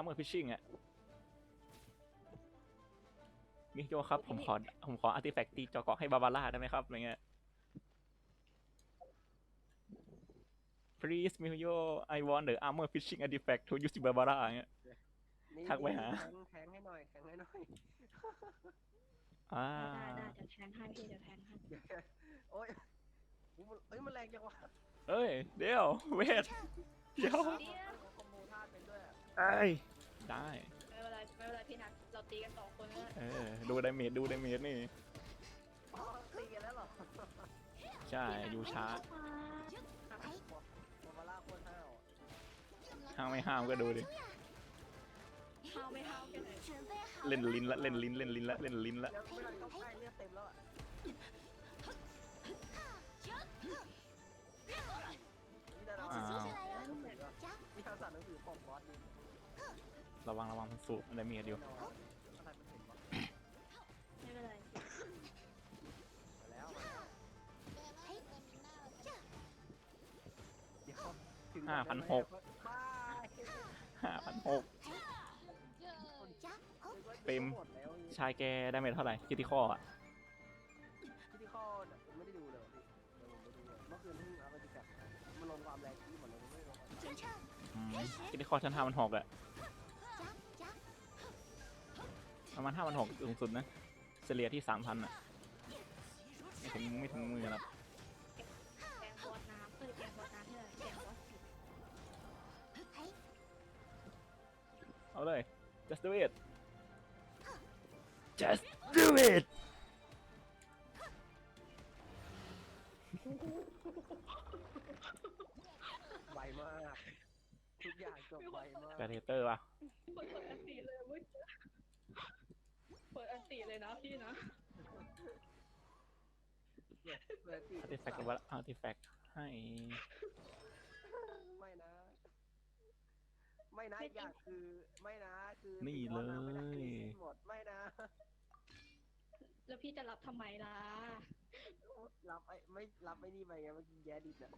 อาร์เมอร์ฟิชชิ่งอะมิโยครับ ผมขอผมขออาร์ติแฟกต์ตีจอเกาะให้บาบาร่าได้ไหมครับอะไรเงี้ย please มิโย I want the armor fishing artifact to use Barbara อย่างเงี้ย นี่ทักไปหาแทงแทงให้หน่อยแทงให้หน่อย อ่าได้ได้เดี๋ยวแทงให้พี่เดี๋ยวแทงให้เดี๋ยวโอ้ยอุ๊ยมันเอ้ยมันแรงจังวะเอ้ย เดี๋ยวเวทเดี๋ยว เดี๋ยว ด้วยอะไอ้ยได้ ไม่เป็นไรไม่เป็นไรพี่นัทเราตีกันสองคนแล้วเออ ดูดาเมจดูดาเมจนี่ อ๋อตีกันแล้วเหรอใช่ อยู่ช้าบาบาร่าโคตรห้าวอะห้ามไม่ห้ามก็ดูดิ ห้าวไม่ห้าวแค่ไหนเล่นลิ้นละ เล่นลิ้น เล่นลิ้นละ เล่นลิ้นละเดี๋ยวไม่ทันเข้าใกล้เลือดเต็มแล้วอะ ระวังระวังมันสูบดาเมจอยู่แน่นอนอะไรมันเห็นปะไม่เป็นไรมาแล้วมาแล้วเดี๋ยวถึงห้าพันหกบายห้าพันหกเปมหมดแล้วชายแกดาเมจเท่าไหร่คิติคออะ ที่ที่ข้อเนี่ยผมไม่ได้ดูเลยพี่เดี๋ยวผมไปดูเลยเมื่อคืนเพิ่งเอาไปดิแบบมันลงความแรงที่หมดเลยไม่ลงความแรงอืมคิติคอชั้นห้าพันหกอะ ประมาณห้าพันหกสูงสุดนะเฉลี่ยที่สามพันอะไม่ถึงไม่ถึงมือหรอกแกงบอสน้ำเอ้ยแกงบอสน้ำที่ไหนแกงบอสผิดเอาเลย just do it just do it ไวมาก ทุกอย่างจบไวมาก กาเทเตอร์ป่ะเปิดอันตีเลยเว้ยเิดอันตีเลยนะพี่นะเปิดอาร์ติแฟกต์ว่าอาร์ติแฟกต์ให้ไม่นะ ไม่นะอย่างคือ ไม่นะ คือนี่เลยหมดไม่นะ แล้วพี่จะรับทำไมล่ะรับไอ้ไม่รับไอ้นี่ไปไงมื่กินแย่ดิบอะ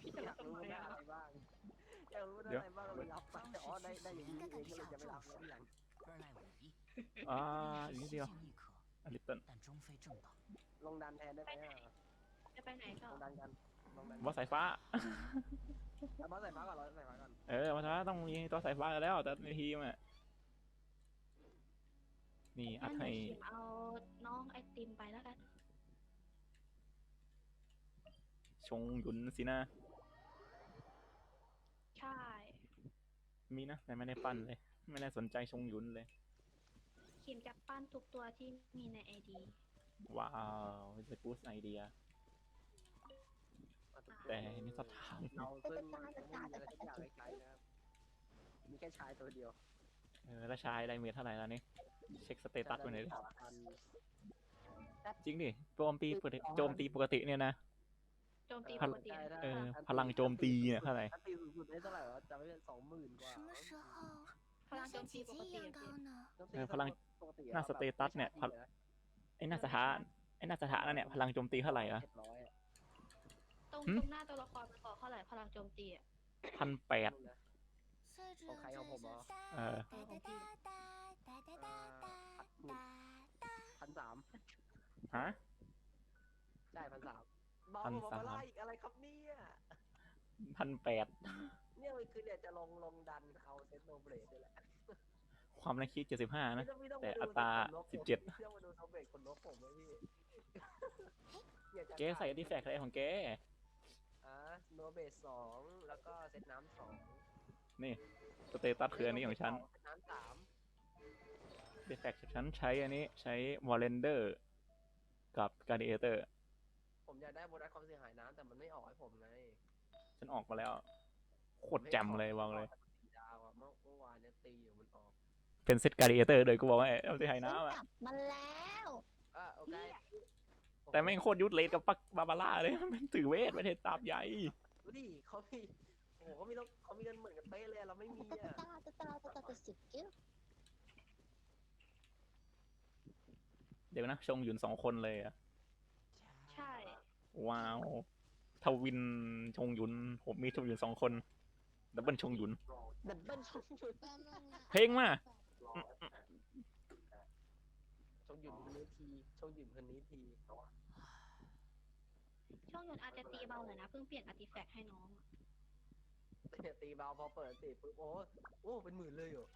พี่จะรับทำไมอะไรบ้างอยากรู้อะไรบ้างเราไปรับไปแอ๋อได้ได้อย่างนี้เองก็เลยจะไปรับวหลัง อ่าอีกนิดเดียวอลิปเปิลลงดันแทนได้ไหมอะจะไปไหนต่อลงดันกันลงดัสายฟ้าเอาบอสสายฟ้าก่อนเราสายฟ้าก่อนเออมาถ้าต้องมีตัวสายฟ้าแล้ว แต่ในทีมอะนี่อัดให้เอาน้องไอติมไปแล้วกันชงยุนสินะใช่ มีนะแต่ไม่ได้ปั้นเลย ไม่ได้สนใจชงยุนเลย ครีมจากปั้นทุกตัวที่มีในไอดีว้าวเจะกูสไอเดีย แต่นี่สถานเราซึ่งมมาแต่อากให้ใช้นะครับ มีแค่ชายตัวเดียว เออ แล้วชายได้เมทเท่าไหร่แล้วนี่ เช็คสเตตัสไปหน่อยดิจริงดิโจมตีปกติโจมตีปกติเนี่ยนะ โจมตีปกติเออ พลังโจมตีเนี่ยเท่าไหร่ตีสูงสุดได้เท่าไหร่วะจำไม่ได้สองหมื่นกว่าพลังโจมตีปกติเออพลัง หน้าสเตตัสเนี่ยพัไอ้หน้าสถานไอ้หน้าสถานะเนี่ยพลังโจมตีเท่าไหร่อะะตรงหน้าตัวละครมันบอเท่าไหร่พลังโจมตีอะพันแปดของใครเอาผมเหรอเออ พันสามฮะ ได้พันสามบอลผมมาไล่อีกอะไรครับเนี่ยพันแปดเนี่ยมันคือเนี่ยจะลงลงดันเขาเซนโนเบรดนี่แหละ ความนักคิดเจ็ดสิบห้านะ ไม่ต้องไม่ต้องแต่มดูอัตราขนนกผมสิบเจ็ด ไม่ต้องมาดูโนเบรดคนนกผมเลยพี่อยากจะแกใส่ดีแฟกอะไรของแก อ่าโนเบรดสองแล้วก็เซตน้ำสองนี่สเตตัสคืออันนี้ของฉันเซตน้ำสามดีแฟกฉันใช้อันนี้ใช้วอลเลนเดอร์กับการ์ดิเอเตอร์ ผมอยากได้โบนัสความเสียหายน้ำแต่มันไม่ออกให้ผมไงฉันออกมาแล้ว โคตรแจ่มเลยบอกเลย ดาวอะเมื่อเมื่อวานเนี่ยตีอยู่มันออก เป็นเซตการ์ดเอเตอร์เลยกูบอกว่าเอาที่ไฮน้ำอะกลับมาแล้วแต่ไม่โคตรยุทธเลดกับปักบาบาร่าเลย มันถือเวทประเทศตาบใหญ่ ดูดิเขามีโอ้โหเขามีรเขามีเงินเหมือนกับเต้เลยเราไม่มีอะตาตาตาตาตาตาสิบเกี้วเดี๋ยวนะ ชงหยุนสองคนเลยอะใช่ ว้าว ทวินชงหยุน ผมมีชงหยุนสองคน ดับเบิลชงหยุน ดับเบิลชงชุด เพลงมา ชงหยุดคนนี้ทีชงหยุดคนนี้ที ช่วงยนต์อาจจะตีเบาหน่อยนะเพิ่งเปลี่ยนอาร์ติแฟกต์ให้น้องอะ เนี่ยตีเบาพอเปิดติปุ๊บโอ้โอ้เป็นหมื่นเลยเหรอ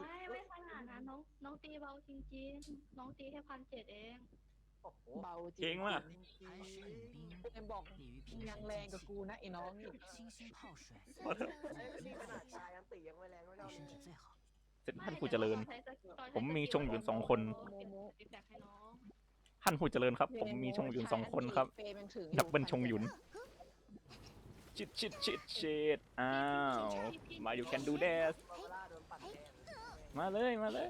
ไม่ไม่ขนาดนั้นน้องน้องตีเบาจริงๆ น้องตีแค่พันเจ็ดเอง โอ้โห เบาจริ เพลงมา จริง 还是女兵 เอ็มบอก 立于 มึง 平 ยัง 生 แรงกับ 艰 กูนะไอ้น้องนี่ 辛，星星泡水， ๆเอ้ยนี่ขนาดชายยังตียังไม่แรงไม่เท่า 对 นี้ 身体最好。 เสร็จท่านผู้เจริญตอนใช้สกิลตอนใช้ผมมีสกิลชงหยุนสองคนเปลี่ยนอาร์ติแฟกต์ให้น้องท่านผู้เจริญครับ ผมมีชงหยุนสองคนครับเฟรมยังถึงดับเบิลชงหยุนชิดชิดชิดชิดอ้าวมา you can do this บาบาร่าโดนปัดแก้มมาเลยมาเลย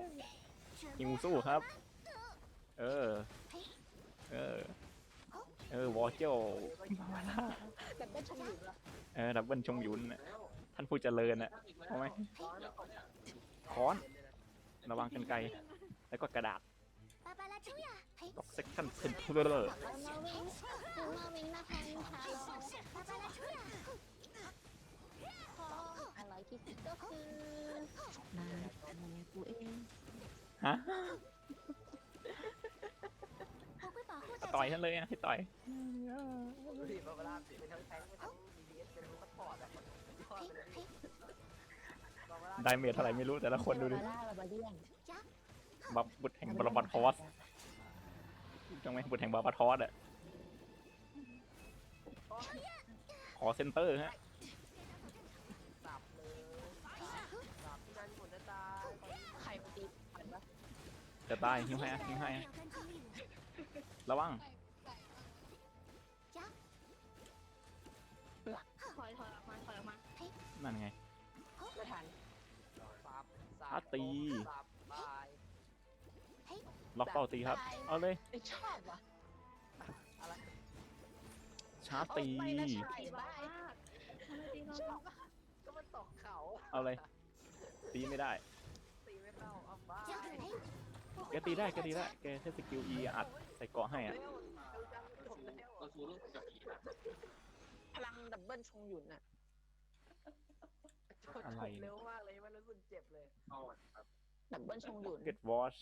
ฮิวสู้ครับ เออ เออ เออวอเจลดับเบิลชงหยุดเหรอเออดับเบิลชงหยุนน่ะท่านผู้เจริญน่ะเอาไหม ค้อน ระวังกันไกล แล้วก็กระดาษปาปาลาชูยเลกเซ็กชันเพิ่งเลยฮะต่อยฉันเลยอะให้ต่อพี่ยนอยเฮ้ย ไดเมทเท่าไหร่ไม่รู้แต่ละคนดูดิบัฟบุตรแห่งบารบัตทอสจังไหมบุตรแห่งบารบัตทอสอะขอเซนเตอร์ฮะจะตายใครยหิ้วให้หิ้วให้ระวังถอยออกมาถอยออกมานั่นไง ตี สับตาล็อกเป้าตีครับ เอาเลยชอบวะชาร์ตีปชตีเอบาก็มันตกเขาเอาเลย ตีไม่ได้ ตีไม่เข้าเอาบ้าแกตีได้ แกตีได้ แกใช้สกิลอีอัดใส่เกาะให้อะพลังดับเบิลชงหยุ่นน่ะ จบ อะไรเนี่ย เร็วมากเลยมันรู้สึกเจ็บเลย ดับเบิลชงหยุน Get Watch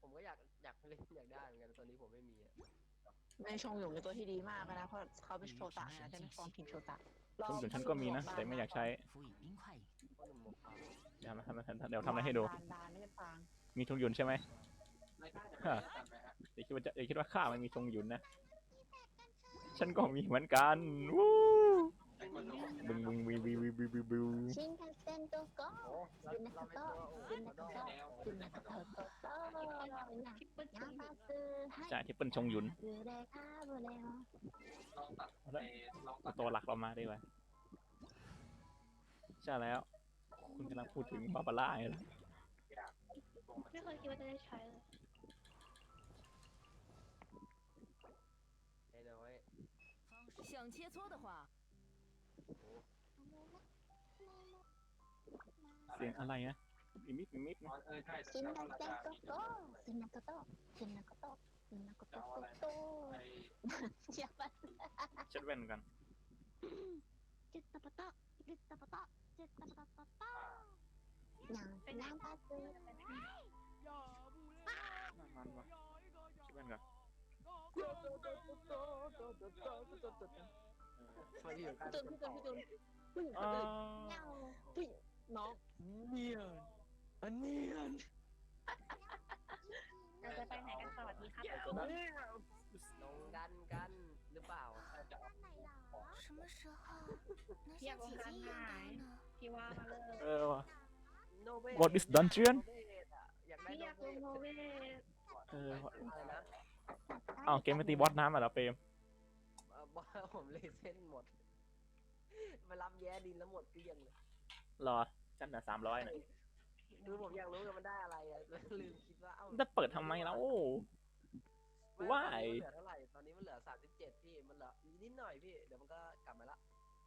ผมก็อยากอยากเล่นอยากได้เหมือนกันตอนนี้ผมไม่มีอะ ไม่ชงหยุนเป็นตัวที่ดีมากนะ เพราะเขาเป็นโชตะนะจะเป็นฟอร์มทีมโชตะ ชงหยุนฉันก็มีนะ แต่ไม่อยากใช้ 辅以冰块饮， เพราะหนุ่มหมกขาว เดี๋ยวทำทำเดี๋ยวทำอะไรให้ดู ดานดานไม่ได้ฟัง มีชงหยุนใช่ไหมฮะเดี๋ยวคิดว่าจะเดี๋ยวคิดว่าข้ามันมีชงหยุนนะ ฉันก็มีเหมือนกันวู้ บึงบึงวิววิววิววิววิวชินคันเซ็นโตโก้ชินคันโตชินคันโตชินคันโตโตโตยามาซึจ่าที่เป็นชงยุนเอาตัวหลักเรามาดีกว่าใช่แล้ว คุณกำลังพูดถึงบาบาร่าไงล่ะไม่เคยคิดว่าจะได้ใช้เลยไอ้น้อย想切磋的话 เสียงอะไรนะอิมิดอิมิดกินนักโตโตซินนักโตโตซินนักโตโตซินนักโตโตโตเชียบันเช็ดแว่นกันจิตตะปะตะจิตตะปะตะจิตตะปะตะตะหนังเป็นน้ำปลาจูนั่นมันวะเชิดแว่นกันใครอยู่กันพี่ตูนพี่ตูนพี่ตูนผู้หญิงคนอื่นผู้หญิง น้องเนียนอันเนียน เราจะไปไหนกันสวัสดีครับ ลงดันกันหรือเปล่า 什么时候能要像姐姐一样高呢？ พี่ว่ามาเลย เออว่ะ โนเว What is dungeon? อยากได้ พี่ โน อยาก เว ดูโนเวท เออว่ะ อะไรนะ อ้าวเกมไม่ตีบอสน้ำอ่ะเหรอเปรม เอ่อบ้าผมเลยเส้นหมดมารับแย่ดินแล้วหมดเกลี้ยงเลย รอฉันเหลือสามร้อยหน่อะดูผมอยากรู้ว่ามันได้อะไรอะลืมคิดว่าเอ้าจะเปิดทำไมแล้วโอ้ว่าไอ้เหลือเท่าไหร่ตอนนี้มันเหลือสามสิบเจ็ดพี่ มันเหลือนิดหน่อยพี่ เดี๋ยวมันก็กลับมาละ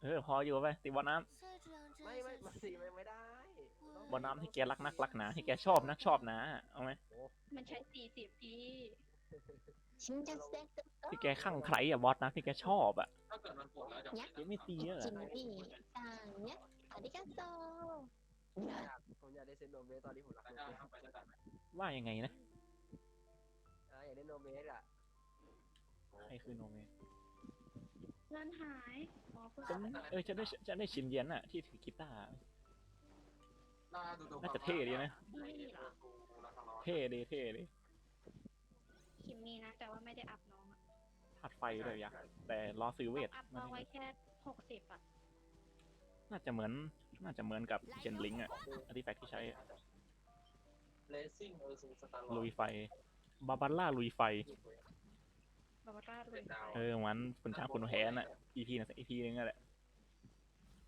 เออ พออยู่ไปตีบอลน้ำไม่ไม่มันสีมัไม่ได้บอลน้ำที่แกรักนักรักนะที่แกชอบนักชอบนะเอาไหมมันใช้สี่สิบพี่ฉันจะเซ็ตที่แกข้างใครอะบอสนะที่แกชอบอะถ้าเกิดมันปวดแล้วจะยักไม่ตีเหรอ จิมมี่ต่างเนี้ย にゃ。ริกาโตผมอยากผมอยากได้เซนโนเบสตอนนี้ผมรักโนเบสว่ายังไงนะอ่าอยากได้โนเบสอะใครคือโนเมเงินหายอ๋อเพื่อฉันเออฉันได้ฉันได้ชินเย็นอะที่ถือกีตาร์น่าจะเท่ดีนะไม่มีเหรอเท่ดีเท่ดีคิมมีนะ แต่ว่าไม่ได้อัพน้องอะธาตุไฟเลยอยากแต่รอซื้อเวทอัพน้องไว้แค่หกสิบอะ น่าจะเหมือน น่าจะเหมือนกับเจนลิงอะอาร์ติแฟกที่ใช้อะเลสซิ่งเออซูสตาร์ลุยไฟ บาบาร่าลุยไฟ บาบาร่าเลยเออเหมือนคุณช้างคุณแหนอะ EP นะ EP นึงนั่นแหละ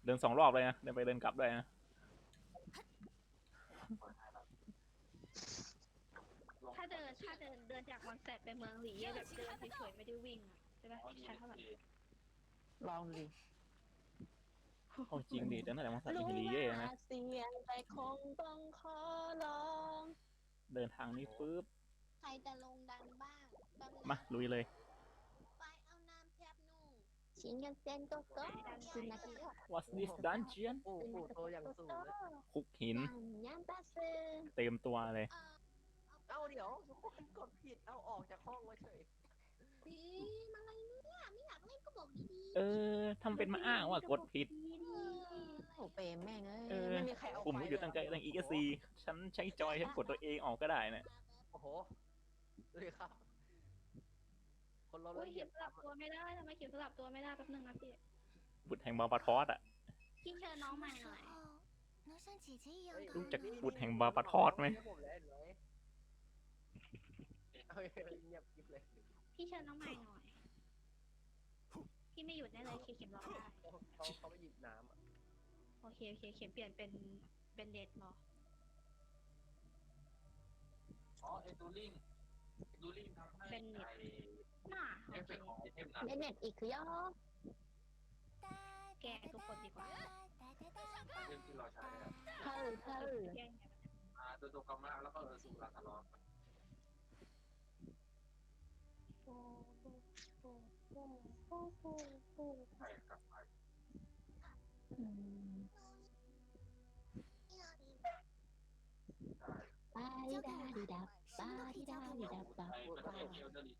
เดินสองรอบเลยนะ เดินไปเดินกลับได้นะถ้าเดินถ้าเดินเดินจากวังแสดไปเมืองหลีแบบเดินเฉยๆไม่ได้วิ่งอะใช่ปะใช้เท่าไหร่ลองดิ เอาจริงดิแต่นั่นแหละมันสัตว์อินทีเย่นะเสียงแต่คงต้องขอลองเดินทางนี้ปุ๊บใครจะลงดันบ้างต้องมาลุยเลยไปเอาน้ำแทบนุ่งชินกันเซนโกโก้ซินาโกโก้ What's this dungeon โอ้โหโตอย่างสูงเลยคุกหินยันตาซึงเต็มตัวเลย เอาเดี๋ยวทุกคนกดผิดเอาออกจากห้องมาเฉย ปีมอะไรเนี่ย ไม่อยากเล่นก็บอกดี เออทำเป็นมาอ้างว่ากดผิด โอ้เปรมแม่ง เอ เอ้ อ ยไม่มีใครเอา ปุ่มก็อยู่ตั้งใจตั้ง ESC ฉันใช้จอยฉันกดตัวเองออกก็ได้นะ โอ้โหดูดิครับ คนเรา อุ้ย ละเอี เขี ย ย ด นสลับตัวไม่ได้ทำไมเขียนสลับตัวไม่ได้แป๊บนึงนะพี่ บุตรแห่งบาบาทอสอะ พี่เชิญน้องใหม่หน่อย 能像姐姐一样 รู้จักบุตรแห่งบาบาทอสไหม ผมแล้วเห็นไหมเอาเงียบกิ๊บเลย ย พี่เชิญน้องใหม่หน่อย พี่ไม่หยุดได้เลยเขียนรอได้เขาเขาไปหยิบน้ำอะโอเคโอเคเขียนเปลี่ยนเป็นเป็นเดทหรออ๋อไอตูลิงตูลิงทำให้เป็นเน็ตไอน่าเอโอฟเฟเคกต์ของไอเทมๆนะเล่นเน็ตอีกคือย่อแกทุกคนดีกว่าไอเทมที่เราใช้อะเท่าเท่าแกอ่าตัวโตกามาแล้วก็เออสูราทารอน โหโอ้โหโอ้โหโอ้โห ใช่กลับไป อืมปาดิดาดิดาปาดิดาดิดาปา ไปแล้วก็เอลเดอร์ลิ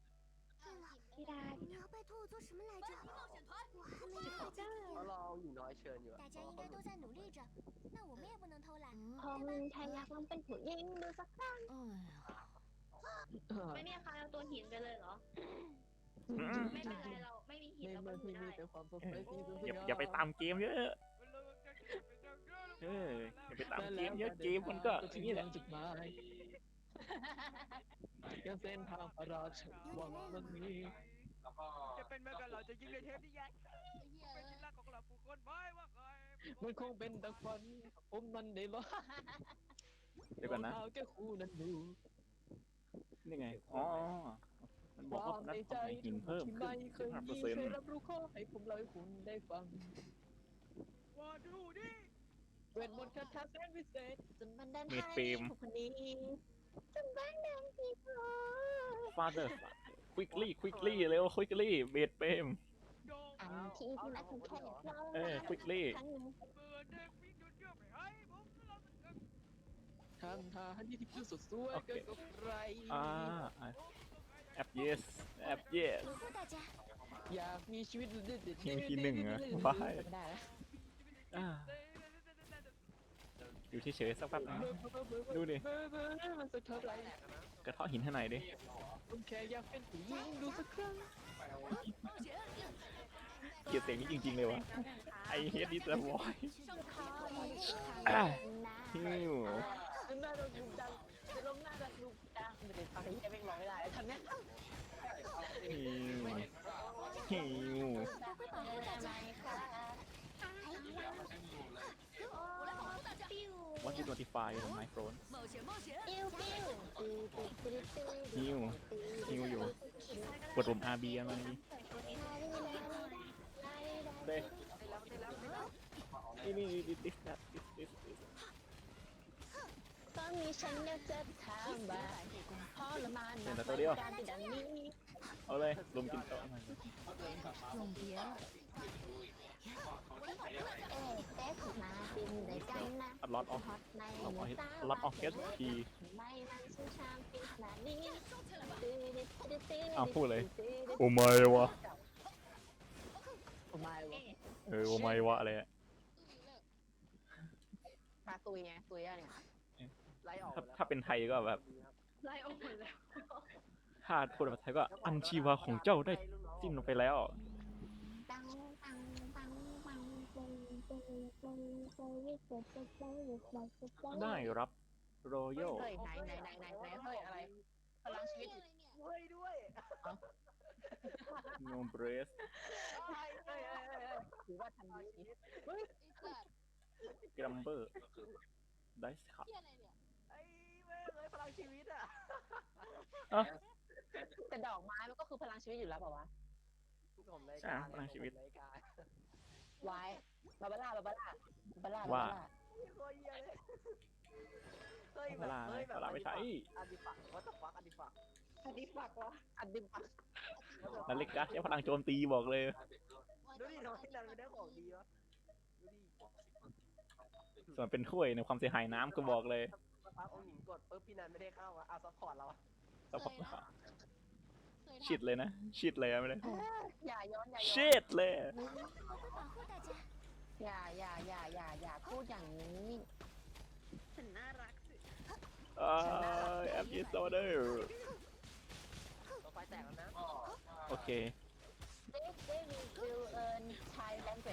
พี่ดา 你要拜托我做什么来着？我还没来得及。 เขารอหญิงน้อยเชิญอยู่อะ 大家应该都在努力着，那我们也不能偷懒。 พอมึงแทนอยากลองเป็นผู้หญิงดูสักครั้ง เออ ไม่มีใครเอาตัวหินไปเลยเหรอ ไม่เป็นไรเราไม่มีหินในเราก็องอยู่ที่มีได้แต่ความสดใสที่สุดอย่าอย่าไปตามเกมเยอะ เอออย่าไปตามเกมเยอะเกมมันก็อย่างนี้แหละจุดหมายยังเส้นทางพระราชวังมันมีแล้วก็จะเป็นเมื่อกันเราจะยิงในเทปที่ใหญ่เป็นที่รักของเราผู้คนไม่ว่าใครมันคงเป็นดังฝันผมมันได้ลอเดี๋ยวก่อนนะรองท้าแก้คู่นั้นดูนี่ไง อ๋อ มันบอกว่านัดต้องให้หินเพิ่มที่ขึ้ไม่นเคย5เปอมีร์เซ็นใครต์รับรู้ข้อให้ผมเล่าให้คุณได้ฟังว่าดูดิเวทมนต์คาถาแสนวิเศษจนบันดาลเมให้ดเฟรมผู้คนนี้จนบันดาลที่พอ father quickly quickly เร็ว quickly เบดเปมโดงอันที่ที่นัดคุณแค่เพราะเออ quickly ครั้งหนึ่งเปิดเด็กวิ่งจนเยอะไปให้ผมเราจะทำทานที่ที่คือสุดสวยโอเคเกินกว่าใครอ่า แอป yes แอป yes 守护大家， อยากมีชีวิตเด็ดๆ ทีมที่หนึ่งอะบ้า ไม่ได้แล้ว อ่าอยู่เฉยๆสักแป๊บนะ ดูดิ เบอร์เบอร์มันสักเท่าไหร่ กระเทาะหินให้หน่อยดิ ผมแค่อยากเป็นผู้หญิงดูสักครั้ง เกลียดเสียงนี้จริงๆเลยวะ I hate this voice ขอให้ทุกครั้ง อ่ะ นะ ฮิว หน้าโดนลุกดัง ตอนนี้ยังไม่งร้องไม่ได้ตอนเนี่ยหิวหิวว่นที่ตัวที่ไฟของไมโครนปิ้วปิ้วปิ้วปิ้วปิ้วปิ้วหิวหิวอยู่กดรวมอาร์บีอะไรนี่เด้นี่นี่ดิสดิสดิสดิส มีฉันอยากจะถามว่าพอละมานเตัวเดียว การเป็นดังนี้เอาเลยลมกินโต๊ะลมเดียวเอ้ต่มาเป็นด้วยกันนะรอดออกรอดใอาเอาใรับออกเกสทีไดทีอ้าวพูดเลย โอไมวะโอไม่เวะเออโอไมวะอะไรอะมาตุยไงตุยอะเนี่ย ล่ออกถ้าถ้าเป็นไทยก็แบบไล่ออกหมดแล้วถ้าพูดภาษาไทยก็อันชีวาของเจ้าได้สิ้นลงไปแล้วตังตังตังตังตังตังตังตังวิเศษจะใจวิเศษจะใจได้รับรอยัลเฮ้ยไหนไหนไหนไหนไหนเฮ้ยอะไรพลังชีวิตเฮ้ยด้วยโนเบรสเฮ้ยเฮ้ยเฮ้ยเฮ้ยถือว่าทำดีเฮ้ย กรัมเบอร์ ได้ค่ะไอ้แม่งเลยพลังชีวิตอะ แต่ดอกไม้มันก็คือพลังชีวิตอยู่แล้วเปล่าวะผมรายใช่การพลังชีวิตผมรายการไว้บาบาร่าบาบาร่าบาบาร่าว่าโคตรเหี้ยเลยเฮ้ยเวแบบลาเฮ้ยแบบเวลาไม่ใช่อันดิฟักวัตถุฟักอันดิฟักอันนี้ฝากวะอันดิปักนาฬิกาใช้พลังโจมตีบอกเลย ดูดิทำไมนันไม่ได้ของดีวะดูดิส่วนเป็นถ้วยในความเสียหายน้ำก็บอกเลยสั กพักองหญิงกดปุ๊บพี่นันไม่ได้เข้าอะเอาซัพพอร์ตเราอะแต่ผมเคยนะเคยชิดเลยนะ ชิดเลยไม่ได้อย่าย้อนอย่าย้อนชิดเลยอย่าอย่าอย่าอย่าอย่าพูดอย่างนี้ฉันน่ารักสุดเอ้ยแอปยิสโซเดอร์ตัวไฟแตกแล้วนะโอเค เด็กเด็กวิวเอิร์นชเก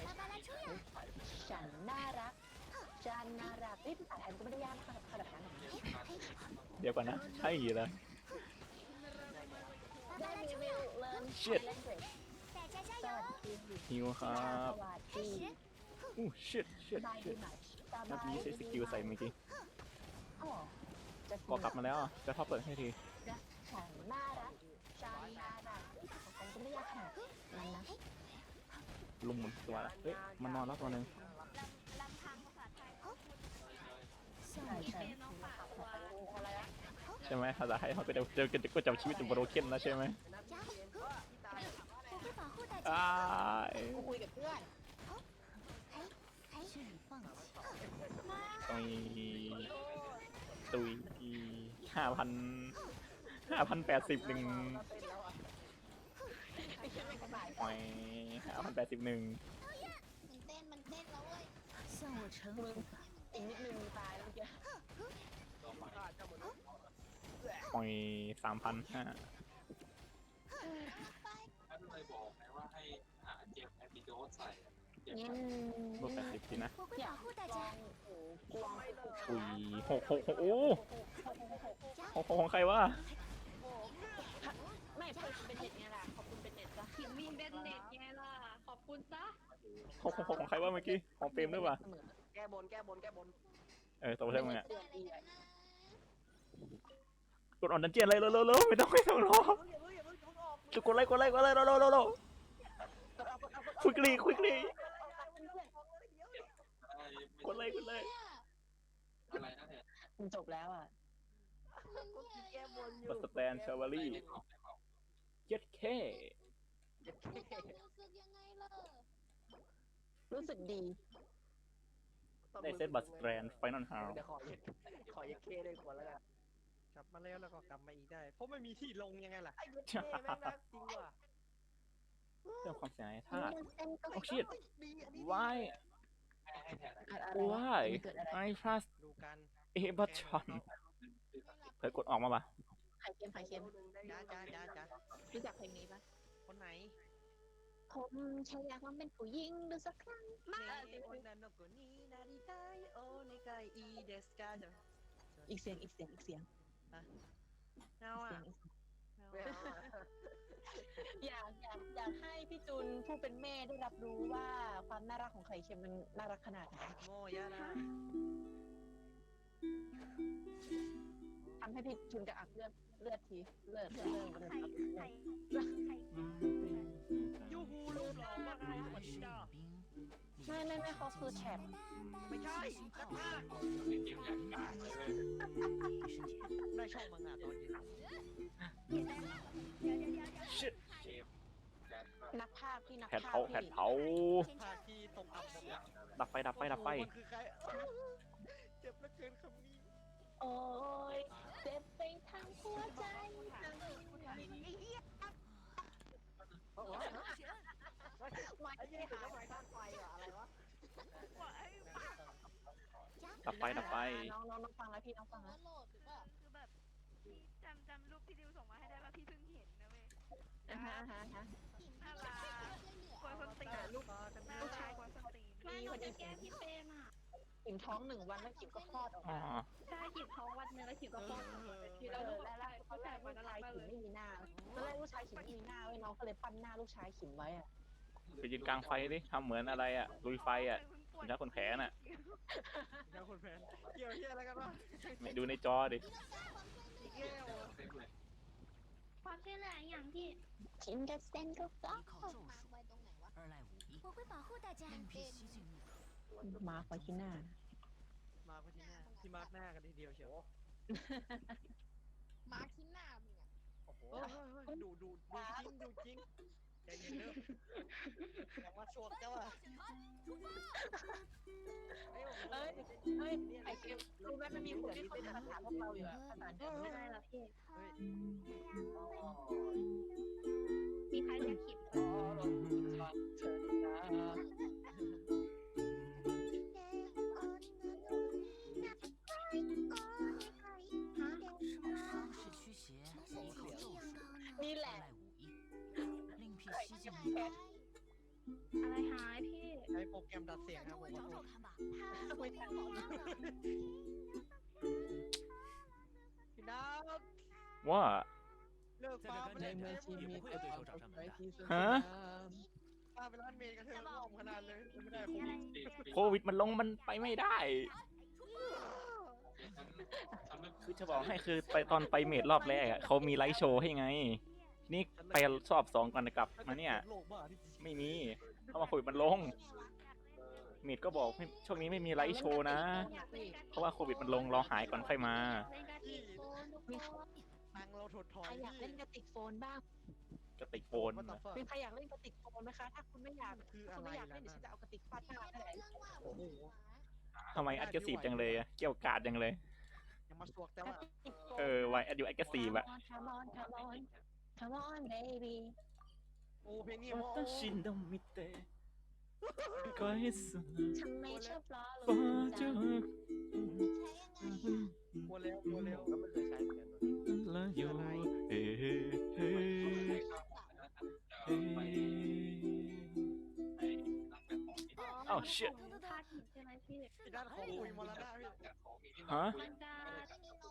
ฉันน่ารัก จานนารักเฮ้ยภทนก็ไม่ได้ยากมากขนาดนั้นเดี๋ยวก่อนนะใช่หรอ ได้มีวิลิวัสดีหิวครับสอู้ชิดชิสดบายชิดนับายดีนี้ใช้สกิลใส่เมื่อกี้จะกอกลับมาแล้วจะท็อปเปิดให้ทีลุงหมุนตัวละเฮ้ยมันนอนแล้วตัวหนึง ใช่ไหมฮาจะให้มันก็จะจะจะก็จะชีวิตเป็นโรเคนนะใช่ไหมต้ายอนตุยตุยห้าพันห้าพันแปดสิบหนึ่งห้าพันแปดสิบหนึ่ง อีกนิดนึงตายแล้วเมื่อกี้ ฆ่าเจ้ามนุษย์ หอยสามพันห้า ท่านเลยบอกไงว่าให้หาเจ็บแอปปิโดสใส่เจ็บ ยิน ลบแปดสิบทีนะ 我会保护大 กวา 家 ง。โอ้กวาง อุ้ยหกหกหกโอ้หกหกของใครวะ ไม่เป็นเป็นเน็ตไงล่ะขอบคุณเป็นเน็ตจ้ะ ขิมมีเบนเน็ตไงล่ะ ขอบคุณจ้ะ หกหกหกของใครวะเมื่อกี้ ของเฟรมหรือเปล่า เสมอ แ ก้บนแก้บนแก้บนเออตัวเท่มึงอะเดือนดีอะกดออนดันเจียนเลยเร็วเร็วเร็วไม่ต้องไม่ต้องรออย่าเพิ่งอย่าเพิ่งอย่าเพิ่งออกจะกดไลค์กดไลค์กดไลค์เร็วเร็วเร็วเร็วกดเอากดเอากดเอาควิกลี่ควิกลี่อะไรกดไลค์กดไลค์อะไรนะเนี่ยมันจบแล้วอะก็คือแก้บนอยู่บัสแตนชาวารี่ไม่บอกไม่บอกเจ็ดเคเจ็บไม่แค่ต้องรู้สึกยังไงเลยรู้สึกดี ได้เซตบัสแตนไฟนอลฮาว เดี๋ยวขอเย็ดขอเย็ดเคเลยคนแล้วกันกลับมาแล้วแล้วก็กลับมาอีกได้ เพราะไม่มีที่ลงยังไงล่ะ ไอ้เย็ดเคแม่งน่าจริงว่ะเรื่องความเสียหายธาตุเต้นก็โอ้ชิตดีอันนี้ why ให้ให้แทนอะไร why เกิดอะไร I trust ดูกัน a b u t t o n เผยกดออกมาปะไข่เค็มไข่เค็มจ้าจ้าจ้าจ้ารู้จักเพลงนี้ปะคนไหน ผมแค่อยากลองเป็นผู้หญิงดูสักครั้งเนโอนาโนโกนินาริไดโอเนไกอีเดสกาจ้ะอีกเสียงอีกเสียงอีกเสียงเอาเสีอะยงอีกเอาอะอยากอยากอยากให้พี่จุนผู้เป็นแม่ได้รับรู้ว่าความน่ารักของไข่เค็มมันน่ารักขนาดไหนโมยาดาทำให้พี่จุนกระอักเลือดเลือดทีเลือดเลือดเลือดเลือดไข่ไข่ไข่ ไม่ไม่ไม่เขาคือแฉบไม่ใช่กระทากเกมอย่างกลางเลยได้ช่องมังงะตอนเย็นเดี๋ยวเดี๋ยวเดี๋ยว shit เกมแดนมานักภาคพี่นักแผดภาคเผาพี่แผดเผาภาคที่ตกอับหมดแล้วดับไฟดับไฟดับไฟโอ้โหมันคือใครเจ็บเหลือเกินคำนี้โอ้ยเจ็บไปทั้งหัวใจทั้งไม่ไอ้เหี้ยหาทำไมด้านไฟอะอะไรวะ ดับไฟดับไฟ น้องน้องน้องฟังแล้วพี่น้องฟังแล้วคือแบบพี่จำจำรูปที่ดิวส่งมาให้ได้ว่าพี่เพิ่งเห็นนะเว้ยอ่าฮะอ่าฮะอ่าฮะน่ารักกวนส้นตีนลูกน่ารักกวนส้นตีนมีไม่พอดีจะแก้พี่เฟรมอะอิ่มท้องหนึ่งวันแล้วกิมก็คลอดออกอ๋อ มาใช่หยิบท้องวันหนึงแล้วขิวก็ป้อนพี่เอเราอลูกแล้วชาแล้วยเขาผู้แต่ชายลูมันกน่าชายรักขิมเลยไม่มีหน้าตอนแรกลูกชายขิมไม่มีหน้าเว้ยน้องก็เลยปั้นหน้าลูกชายขิมไว้อะ ไปยืนกลางไฟดิทำเหมือนอะไรอ่ะลุยไฟอ่ะแล้วคนแขนอ่ะ ยังคนแฟนเกี่ยวเหี้ยอะไรกันวะ ไม่ดูในจอดิ อีกแก้ว เต็มเลย ความช่วยเหลืออย่างที่ ชินกับเซนก็ก็ 一口咒术，二赖武艺，我会保护大家。另辟蹊径路。 มาร์คไว้ที่หน้า มาคนที่หน้าที่มาร์กหน้ากันทีเดียวเชียว มาที่หน้ามึงอ่ะ โอ้โหดูดูดูจริงดูจริง ใจเย็นเด้ออย่ามาชวกเจ้าอะไอ้โอ้โหเอ้ยเฮ้ยไข่เค็มรู้ไหมมันมีคนที่เขาถามถามพวกเราอยู่อะภาษาเดิมไม่ได้หรอพี่ เฮ้ย มันลงมันไปไม่ได้ฉันไม่คือจะบอกให้คือไปตอนไปเมดรอบแรกอะเขามีไลฟ์โชว์ให้ไง นี่ไปสอบสองก่อนจะกลับมาเนี่ยโลกบ้าที่จริงไม่มีเพราะว่าโควิดมันลงเมดก็บอกไม่ช่วงนี้ไม่มีไลฟ์โชว์นะ เพราะว่าโควิดมันลงรอหายก่อนค่อยมาเล่นการติดโฟนทุกมีคนตังค์เราถดถอใครยอยากเล่นกระติกโฟนบ้าง กระติกโฟนมีใครอยากเล่นกระติกโฟนไหมคะ ถ้าคุณไม่อยากคือคุณไม่อยากเล่นเดี๋ยวฉันจะเอากระติกฟาดหน้าให้ทำไมอัดกระสีบจังเลยอะเกี่ยวกาดจังเลย ยังมาสวกแต่ว่าเออไวแอดยูแอดกระสีบอะ Come on Come on Come on baby โอ้เพลงนี้โอ้ชินดมิเตะก็ให้สุดทำไมชอบล้อลงจังใช้ยังไงกลัวแล้วกลัวแล้วแล้ไม่เคยใช้เหมือนกันเลย อ้าว shit ท่าขิบใช่ไหมพี่ที่ด้านของคุยมรณะพี่ฮะ มันจะ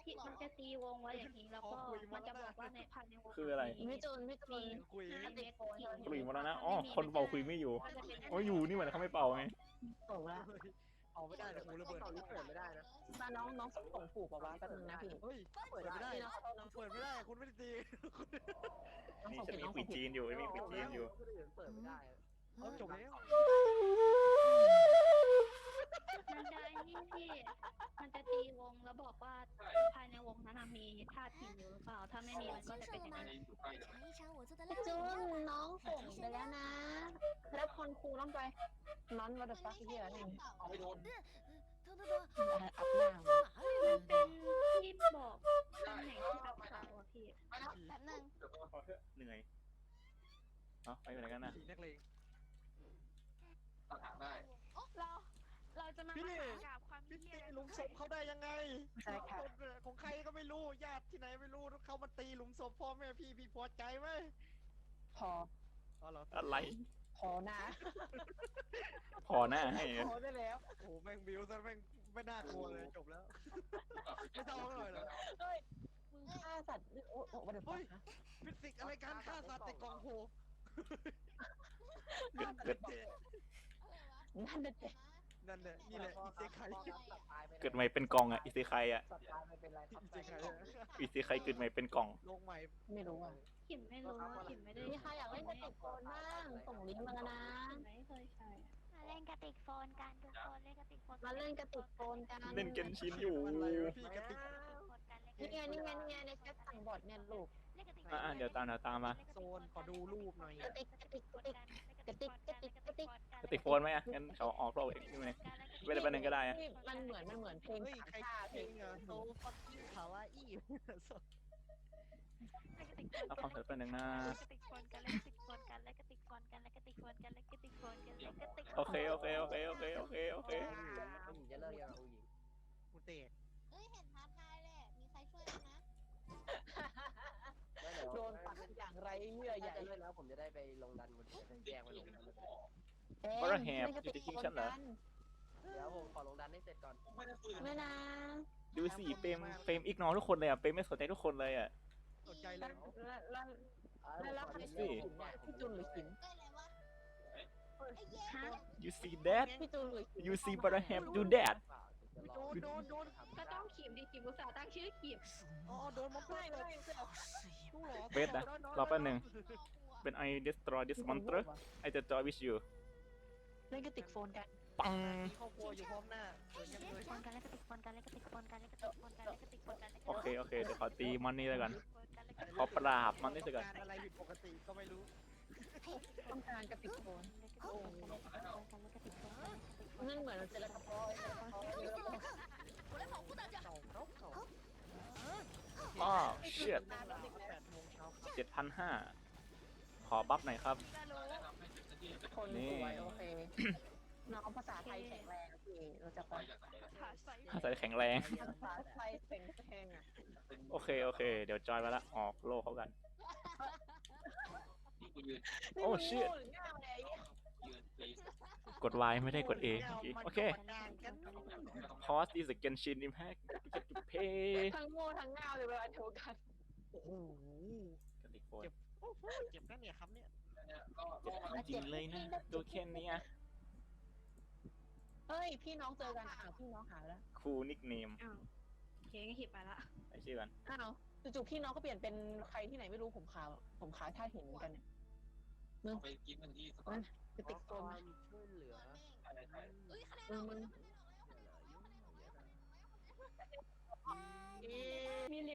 พี่มันจะตีวงไว้อย่างนี้แล้วก็มันจะบอกว่าในภายในวงคืออะไรไม่จูนไม่จูนคุยห้าเมตรกลุ่ยหมดแล้วนะอ๋อคนเป่าคุยไม่อยู่อ๋ออยู่นี่เหมือนเขาไม่เป่าไงส่งแล้วเอาไม่ได้เลยกูระเบิดนี้เปิดไม่ได้นะมาน้องน้องส่งผูกบอกว่าแป๊บนึงนะพี่เฮ้ยเปิดไม่ได้พี่น้องเขาน้องเปิดไม่ได้คุณไม่ได้ตีน้องนี่ส่งฉันผิดมีน้องคุส่ยงผิจีดนอยู่มีคุยจีนอยู่เปิดไม่ได้ เอาจบแล้ว มันจะนี่พี่ มันจะตีวงแล้วบอกว่าภายในวงนั้นนะมีท่าทีมอยู่หรือเปล่า ถ้าไม่มีมันก็จะเป็นอย่างนั้น 尝一尝我做的 พี่ 辣 จู 椒 นน้องส่งไปแล้วนะ แล้วคนครูต้องไปนอนวัดฟักเฮียนี่ เอาไปโดน 疼疼疼！ อัพหน้า 哪里来的？ เป็นที่บอกตำแหน่งที่รับเขาอะพี่ แป๊บนึง เหนื่อยเอาไปอยู่ไหนกันนะ ขี่นักเลง ตัดหางได้ เรา เราจะมาพี่หากราบความพี่เฮีตียหลุมศพเขาได้ยังไงใช่ค่ะ ของใครก็ไม่รู้ญาติที่ไหนไม่รู้เขามาตีหลุมศพพ่อแม่พี่พี่พอใจไหมพอ อ๋อเหรออะไร พอนะ พอหน้าให้พอได้แล้ว โอ้โหแม่งบิวซะแม่งไม่น่ากลัวเลยจบแล้ว ไม่ต้องเอาหน่อยเหรอ เฮ้ย มึงฆ่าสัตว์ โอ้โหวัดฟักฮะฟิสิกส์อะไรการฆ่าสัตว์ในกล่องโพเกิด นั่นเด็ดนั่นแหละนี่แหละอีเซไคเกิดใหม่เป็นกล่องอะอิเซไคอะอีเซไคอิเซไคเกิดใหม่เป็นกล่องลงใหม่ไม่รู้อะขิมไม่รู้ว่าขิมไม่ได้มีใครอยากเล่นกระติกโฟนบ้างส่งลิงก์มาแล้วนะไม่เคยใช้มาเล่นกระติกโฟนกันทุกคนเล่นกระติกโฟนมาเล่นกระติกโฟนกันเล่นเกนชินอยู่อะไรวะพี่กระติกโฟนกันเล่นนี่ไงนี่ไงนี่ไงในแชทสั่งบอทเนี่ยลูก อะๆเดี๋ยวตามเดี๋ยวตามมาโซนขอดูรูปหน่อย กระติกกระติกกระติกกระติกกระติกกระติกกระติกโฟนไหมอะงั้นเขาออกโลกเองนี่ไงเวลาไปหนึ่งก็ได้อะนี่มันเหมือนมันเหมือนเพลงเฮ้ยสามใครชาติเพลงอะโซฟักกิ้งคาวาอี้เอาความสดไปหนึ่งนะโอเคโอเคโอเคโอเคโอเคโอเคผู้หญิงจะเลิกยังผู้หญิงกูเตะเอ้ยเห็นท้าทายแหละ มีใครช่วยไหมนะแล้วเดี๋ยว โดนปักอย่างไรเยื่อใหถ้าญ่จะเลิกแล้วผมจะได้ไปลงดันคนเดียวแยกไปลงดันบาร์แฮปอยู่ที่คิงชันเหรอเดี๋ยวผมขอลงดันให้เสร็จก่อนไม่ได้คุยกับไม่นะดูสิเปรมเปรมอีกนอทุกคนเลยอะเปรมไม่สนใจทุกคนเลยอะสนใจเลแล้วยแล้วแล้วแล้วใครสิเป็นขินเนี่ยพี่จูนหรือขินเอ้ยอะไรวะไอ้เย้ฮะ you see that พี่จูนหรือขิน you see Baraham do that โดนโดนโดนก็ต้องขีมดิขีมอุตส่าห์ตั้งชื่อขีมอ๋อโดนม็อบไม่เลยไม่ไม่ตู้หรอเวทนะรอแป๊บหนึ่ง เป็น I destroy this monster I just joy with you เล่นกระติกโฟนกันปังมีครอบครัวอยู่พร้อมหน้าเออยังเลยฟอนกันแล้วก็ติดฟอนกันแล้วก็ติดฟอนกันแล้วก็ติดฟอนกันแล้วก็ติดฟอนกันแล้วก็โอเคโอเคเดี๋ยวขอตีมันนี่แล้วกันขอปราบมันนี่ซะก่อนการอะไรผิดปกติก็ไม่รู้ต้องการกระติกโฟน นั่นเหมือนเจลกระเพาะ 我来保护大家。 เก่าเขาเก่า อ้อเชียด แปดโมงเช้าครับ เจ็ดพันห้าขอบัฟหน่อยครับ คนสวยโอเค น้องภาษาไทยแข็งแรงโอเคเราจะไป ถ้าใส่แข็งแรง ภาษาไทยแข็งแรงอ่ะ โอเคโอเค เดี๋ยวจอยมาละออกโลกเขากัน ที่กูยืน โอ้ shit หรือง่ายอะไร ยืนเลย กด Y ไม่ได้กด A โอเคงานกัน cost is a Genshin Impact you get to pay ทั้งโง่ทั้งง่าวเลยเวลาเดียวกันโอ้โหกระติกโฟนโอ้โหเจ็บนะเนี่ยครับเนี่ยจริงๆเลยนะตัวแค่เนี้ยเฮ้ย พี่น้องเจอกันอะพี่น้องหาแล้วคูนิกเนมอ้าวโอเคก็ขีบไปละไอชื่อกันอ้าวจู่ๆพี่น้องก็เปลี่ยนเป็นใครที่ไหนไม่รู้ผมขาวผมขาวท่าเห็นเหมือน กันเนี่ยไปกินกันที่สปาร์กระติกโฟคนวามช่วยเหลืออะไรไทยเอ้ยคะแนนเออมึงมีลิ